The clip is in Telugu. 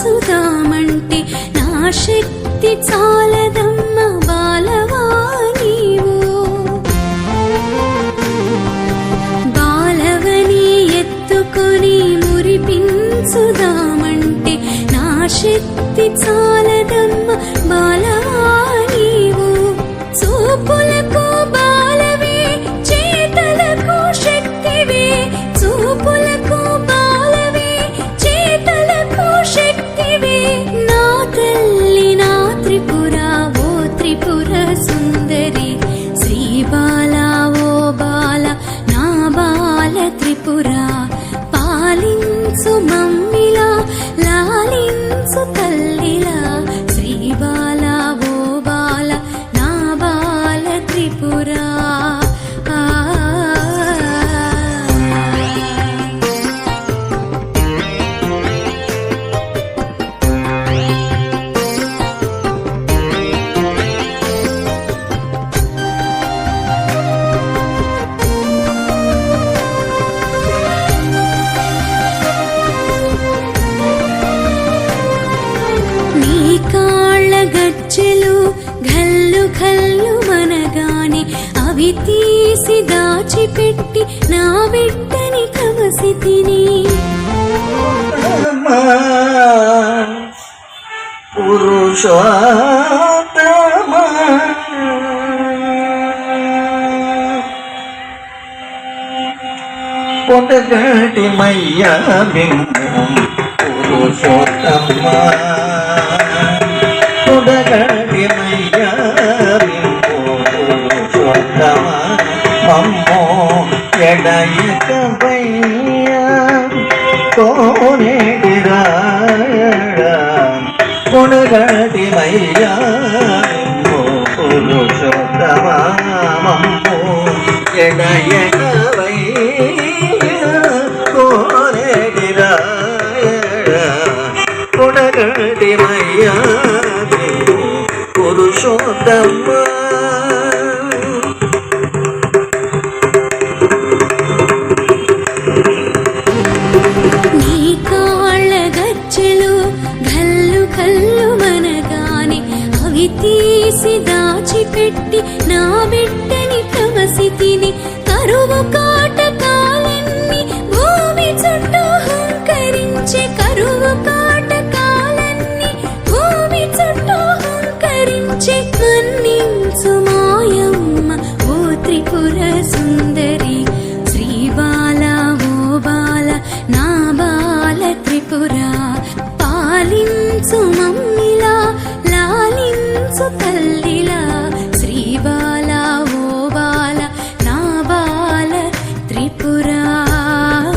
పంచుదామంటే నా శక్తి చాలదమ్మ బాలవా నీవు? బాలవని ఎత్తుకొని మురిపించుదామంటే నా శక్తి చాలదమ్మ బాలవా గజ్జెలు గల్లు గల్లు మనగానే అవి తీసి దాచిపెట్టి నా బిడ్డని కమసి తిని పురుషోత్తమ. పొడగటి మయ్యా బింబు పురుషోత్తమ. ಮಮ್ಮೋ ಎಡಯಕ ಬೈಯ ಕೋನೆ ಗಿರಾಡ ಗುಣಗಣಿ ಮೈಯ ಪುರುಷೋತ್ತಮ ಮಮ್ಮೋ ಎಡಯಕ ಬೈಯ ಕೋನೆ ಗಿರಾಡ ಗುಣಗಣಿ ಮೈಯ ಪುರುಷೋತ್ತಮ తీసి దాచిపెట్టి నా బిడ్డని కవసి తిని కరువు కాటకాలన్నీ భూమి చుట్టూ హంకరించే కరువు కాటకాలన్నీ భూమి చుట్టూ హంకరించే మన్నించు మాయమ్మ ఓ త్రిపుర సుందరి శ్రీ బాల ఓ బాల నా బాల త్రిపుర పాలించు